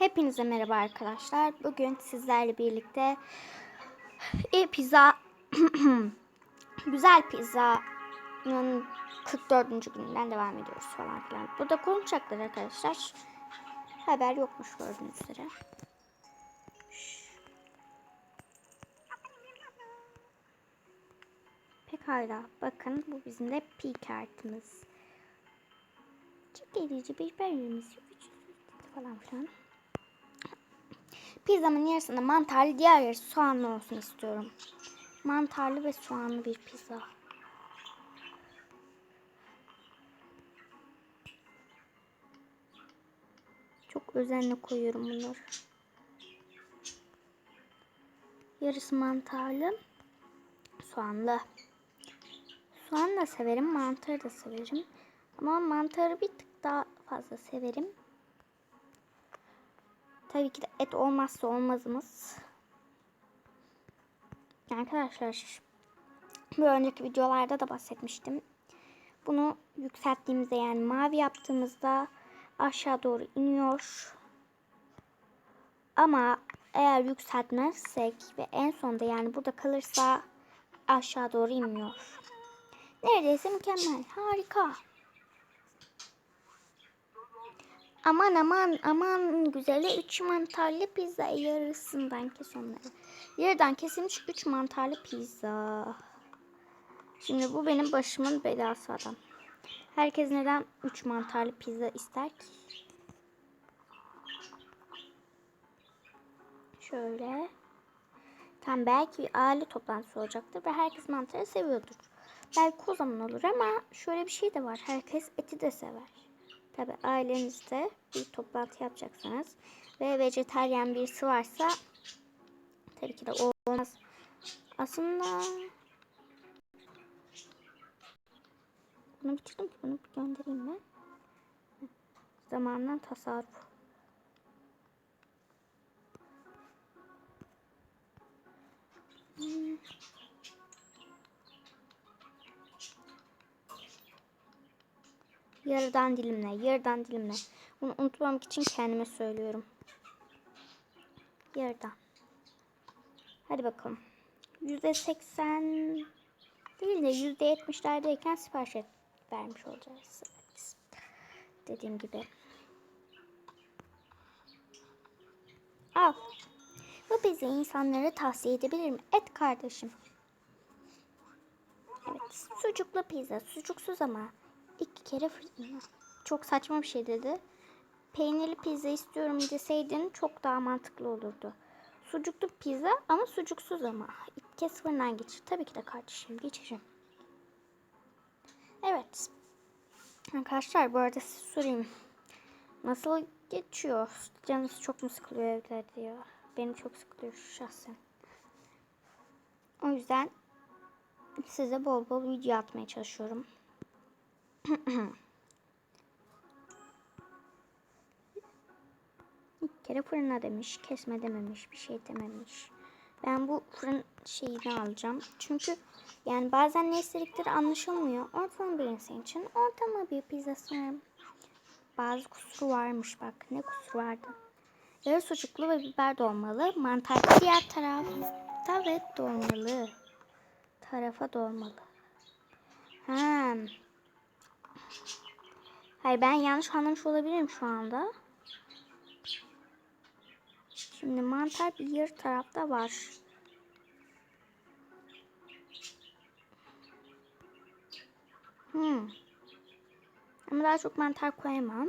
Hepinize merhaba arkadaşlar. Bugün sizlerle birlikte iyi pizza güzel pizzanın 44. gününden devam ediyoruz falan filan. Burada konuşacaklar arkadaşlar. Haber yokmuş gördüğünüz üzere. Pekala. Bakın bu bizim de pi kartımız. Çok edici bir bölümümüz. falan filan. Pizzamın yarısında mantarlı, diğer yarısı soğanlı olsun istiyorum. Mantarlı ve soğanlı bir pizza. Çok özenle koyuyorum bunları. Yarısı mantarlı, soğanlı. Soğan da severim, mantarı da severim. Ama mantarı bir tık daha fazla severim. Tabii ki de et olmazsa olmazımız. Arkadaşlar bir önceki videolarda da bahsetmiştim. Bunu yükselttiğimizde yani mavi yaptığımızda aşağı doğru iniyor. Ama eğer yükseltmezsek ve en sonda yani burada kalırsa aşağı doğru inmiyor. Neredeyse mükemmel. Harika. Aman aman aman güzeli 3 mantarlı pizza yarısından kes onları. Yarıdan kesilmiş 3 mantarlı pizza. Şimdi bu benim başımın belası adam. Herkes neden 3 mantarlı pizza ister ki? Şöyle. Tam belki aile toplantısı olacaktır ve herkes mantarı seviyordur. Belki o zaman olur ama şöyle bir şey de var. Herkes eti de sever. Tabi ailenizde bir toplantı yapacaksanız ve vejeteryan birisi varsa tabii ki de olmaz. Aslında bunu bitirdim ki bunu göndereyim mi? Zamandan tasarruf. Yarıdan dilimle, yarıdan dilimle. Bunu unutmamak için kendime söylüyorum. Yarıdan. Hadi bakalım. Yüzde seksen değil de yüzde yetmişlerdeyken sipariş et, vermiş olacağız. Evet. Dediğim gibi. Al. Bu bizi insanlara tavsiye edebilir mi? Et kardeşim. Evet. Sucuklu pizza. Sucuksuz ama iki kere fırına. Çok saçma bir şey dedi. Peynirli pizza istiyorum deseydin çok daha mantıklı olurdu. Sucuklu pizza ama sucuksuz ama. İlk kez fırından geçir. Tabii ki de kardeşim geçirim. Evet. Arkadaşlar bu arada size sorayım. Nasıl geçiyor? Canınız çok mu sıkılıyor evlerde ya? Benim çok sıkılıyor şahsen. O yüzden size bol bol video atmaya çalışıyorum. İlk kere fırına demiş. Kesme dememiş. Bir şey dememiş. Ben bu fırın şeyini alacağım. Çünkü yani bazen ne istedikleri anlaşılmıyor. Ortalama bir insan için ortalama bir pizzası var. Bazı kusuru varmış bak. Ne kusuru vardı? Yarı sucuklu ve biber dolmalı. Mantar diğer tarafta ve dolmalı. Tarafa dolmalı. Ha. Hayır ben yanlış anlamış olabilirim şu anda. Şimdi mantar bir yer tarafta var. Hmm. Ama daha çok mantar koyamam.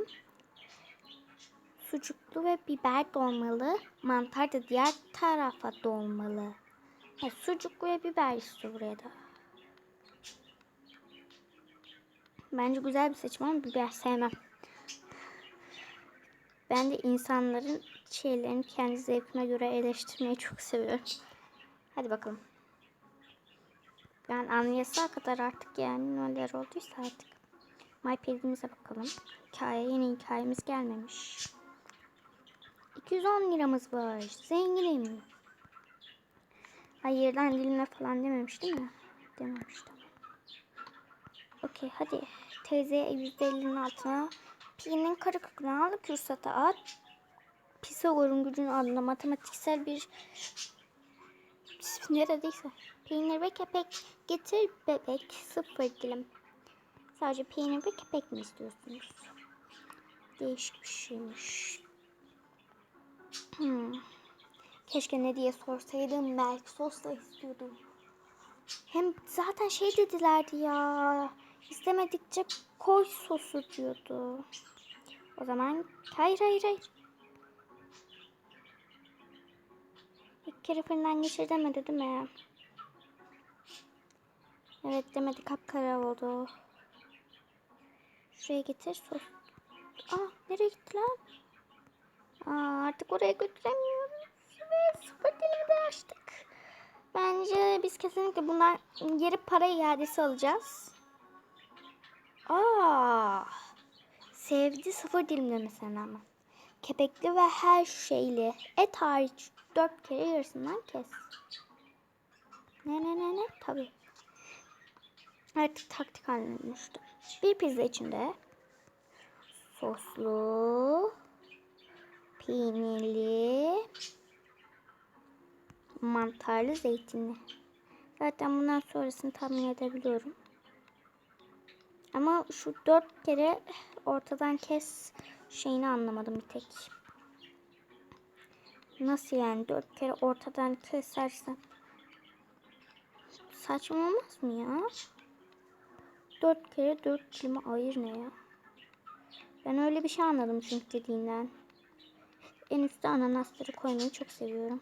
Sucuklu ve biber dolmalı. Mantar da diğer tarafa dolmalı. Evet, sucuklu ve biber istiyor buraya da. Bence güzel bir seçim ama biber sevmem. Ben de insanların şeylerini kendi zevkime göre eleştirmeyi çok seviyorum. Hadi bakalım. Ben anlayasıya kadar artık yani neler olduysa artık. MyPad'imize bakalım. Hikaye yeni hikayemiz gelmemiş. 210 liramız var. Zenginim. Hayırdan diline falan dememiştim ya. Dememiştim. Okey hadi. Teyze %50'nin altına Pi'nin kara kökünü al. Kürsata at. Pisagor'un gücünü adına matematiksel bir neredeyse peynir ve kepek getir bebek sıfır dilim. Sadece peynir ve kepek mi istiyorsunuz? Değişik bir şeymiş. Hmm. Keşke ne diye sorsaydım belki sos da istiyordum. Hem zaten şey dedilerdi ya. İstemedikçe koy sosu diyordu. O zaman hayır hayır hayır. İlk kere fırından geçir demedi değil mi? Evet demedi kapkara oldu. Şuraya getir sos. Aa nereye gitti lan? Aa, artık oraya götüremiyoruz. Ve sıfır dilimi açtık. Bence biz kesinlikle bunlar geri para iadesi alacağız. Aa, sevdi sıfır dilimlemesine ama. Kepekli ve her şeyli. Et hariç dört kere yarısından kes. Ne ne ne ne? Tabii. Artık taktik haline dönüştü. Bir pizza içinde soslu, peynirli, mantarlı, zeytinli. Zaten bundan sonrasını tahmin edebiliyorum. Ama şu dört kere ortadan kes şeyini anlamadım bir tek. Nasıl yani dört kere ortadan kesersen saçma olmaz mı ya? Dört kere dört kelime ayır ne ya? Ben öyle bir şey anladım çünkü dediğinden. En üstte ananasları koymayı çok seviyorum.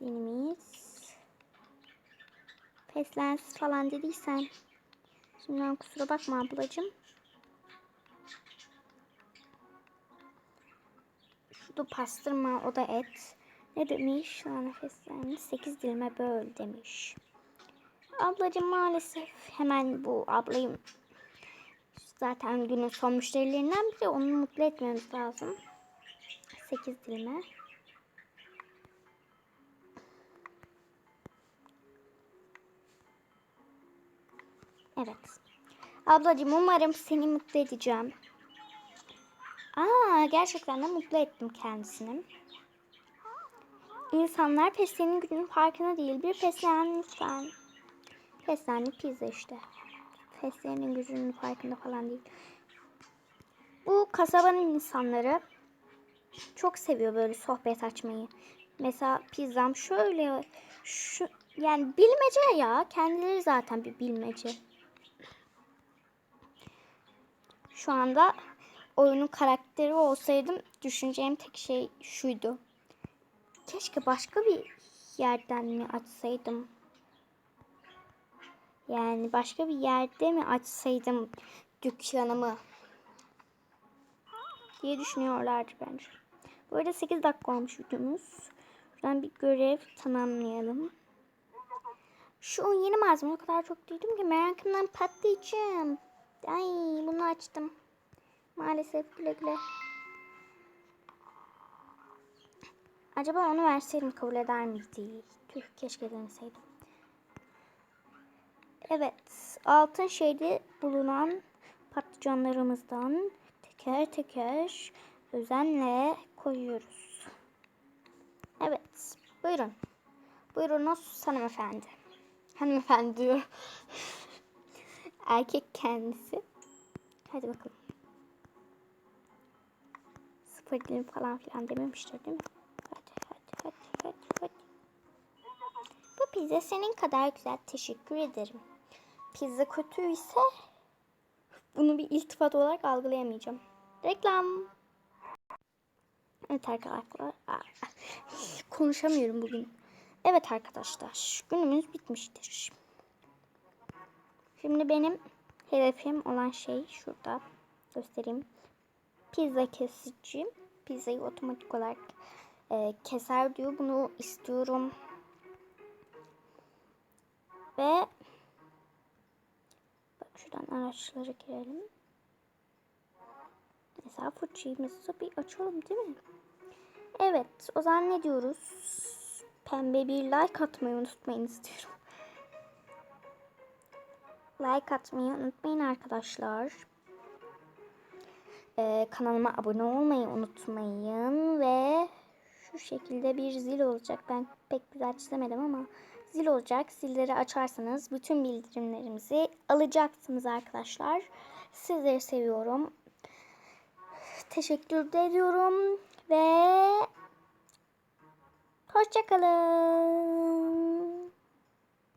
Evet fesleğenimiz. Feslensiz falan dediysen. Şimdiden kusura bakma ablacığım. Şurada pastırma o da et. Ne demiş? Sonra fesleğeni 8 dilime böl demiş. Ablacığım maalesef hemen bu ablayım zaten günün son müşterilerinden biri. Onu mutlu etmemiz lazım. 8 dilime. Evet. Ablacığım umarım seni mutlu edeceğim. Aa, gerçekten de mutlu ettim kendisini. İnsanlar fesleğenin günün farkında değil. Bir fesleğen lütfen. Fesleğenli pizza işte. Fesleğenin gücünün farkında falan değil. Bu kasabanın insanları çok seviyor böyle sohbet açmayı. Mesela pizzam şöyle şu yani bilmece ya. Kendileri zaten bir bilmece. Şu anda oyunun karakteri olsaydım düşüneceğim tek şey şuydu. Keşke başka bir yerden mi açsaydım? Yani başka bir yerde mi açsaydım dükkanımı? Diye düşünüyorlardı bence. Bu arada 8 dakika olmuş videomuz. Şuradan bir görev tamamlayalım. Şu yeni malzeme o kadar çok duydum ki merakımdan patlayacağım. Ay bunu açtım. Maalesef güle güle. Acaba onu verseydim kabul eder miydi? Tüh keşke deneseydim. Evet. Altın şeyde bulunan patlıcanlarımızdan teker teker özenle koyuyoruz. Evet. Buyurun. Buyurunuz hanımefendi. Hanımefendi diyor. Erkek kendisi. Hadi bakalım. Sıfır dilim falan filan dememiştir değil mi? Hadi hadi hadi hadi hadi. Bu pizza senin kadar güzel. Teşekkür ederim. Pizza kötüyse bunu bir iltifat olarak algılayamayacağım. Reklam. Evet arkadaşlar. Konuşamıyorum bugün. Evet arkadaşlar. Günümüz bitmiştir. Şimdi benim hedefim olan şey şurada. Göstereyim. Pizza kesici. Pizzayı otomatik olarak e, keser diyor. Bunu istiyorum. Ve bak şuradan araçlara girelim. Mesela fırçamızı bir açalım değil mi? Evet. O zaman ne diyoruz? Pembe bir like atmayı unutmayın istiyorum. Like atmayı unutmayın arkadaşlar. Ee, kanalıma abone olmayı unutmayın ve şu şekilde bir zil olacak. Ben pek güzel çizemedim ama zil olacak. Zilleri açarsanız bütün bildirimlerimizi alacaksınız arkadaşlar. Sizleri seviyorum. Teşekkür ediyorum ve hoşçakalın.